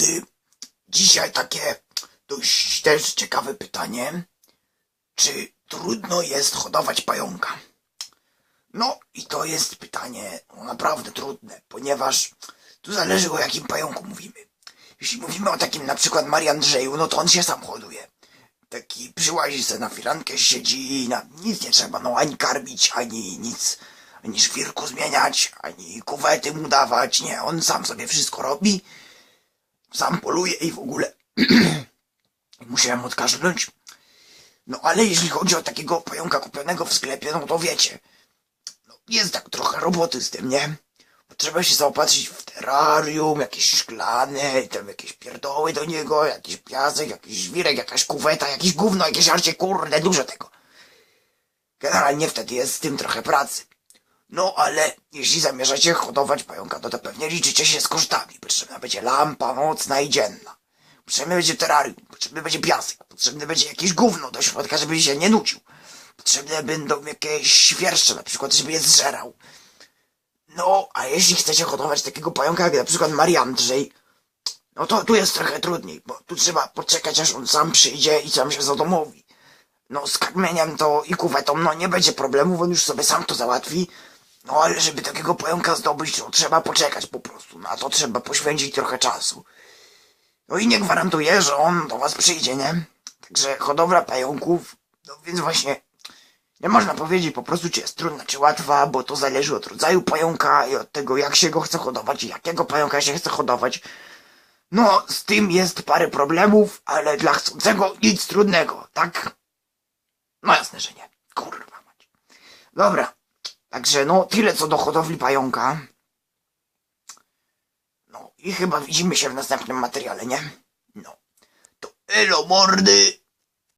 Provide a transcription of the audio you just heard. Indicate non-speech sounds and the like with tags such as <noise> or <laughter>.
mordy. Dzisiaj takie dość też ciekawe pytanie. Czy trudno jest hodować pająka? No i to jest pytanie no, naprawdę trudne, ponieważ tu zależy o jakim pająku mówimy. Jeśli mówimy o takim na przykład Marii Andrzeju, no to on się sam hoduje. Taki przyłazi se na firankę, siedzi i na nic nie trzeba, no ani karmić, ani nic, ani żwirku zmieniać, ani kuwety mu dawać, nie, on sam sobie wszystko robi, sam poluje i w ogóle. <clears throat> Musiałem odkażnąć. No ale jeśli chodzi o takiego pająka kupionego w sklepie, no to wiecie, no, jest tak trochę roboty z tym, nie? Bo trzeba się zaopatrzyć w terrarium, jakieś szklane, tam jakieś pierdoły do niego, jakiś piasek, jakiś żwirek, jakaś kuweta, jakieś gówno, jakieś arcie, kurde, dużo tego. Generalnie wtedy jest z tym trochę pracy. No ale jeśli zamierzacie hodować pająka, no to pewnie liczycie się z kosztami. Potrzebna będzie lampa nocna i dzienna. Potrzebny będzie terrarium, potrzebny będzie piasek, potrzebne będzie jakieś gówno do środka, żeby się nie nudził. Potrzebne będą jakieś świerszcze na przykład, żeby je zżerał. No, a jeśli chcecie hodować takiego pająka jak na przykład Marii Andrzej, no to tu jest trochę trudniej, bo tu trzeba poczekać aż on sam przyjdzie i sam się zadomowi. No z kamieniem to i kuwetą, no nie będzie problemu, on już sobie sam to załatwi. No ale żeby takiego pająka zdobyć, to trzeba poczekać po prostu, na to trzeba poświęcić trochę czasu. No i nie gwarantuję, że on do was przyjdzie, nie? Także hodowla pająków, no więc właśnie nie można powiedzieć po prostu, czy jest trudna, czy łatwa, bo to zależy od rodzaju pająka i od tego, jak się go chce hodować i jakiego pająka się chce hodować. No, z tym jest parę problemów, ale dla chcącego nic trudnego, tak? No jasne, że nie. Kurwa mać. Dobra, także no tyle co do hodowli pająka. No i chyba widzimy się w następnym materiale, nie? No. To elo mordy!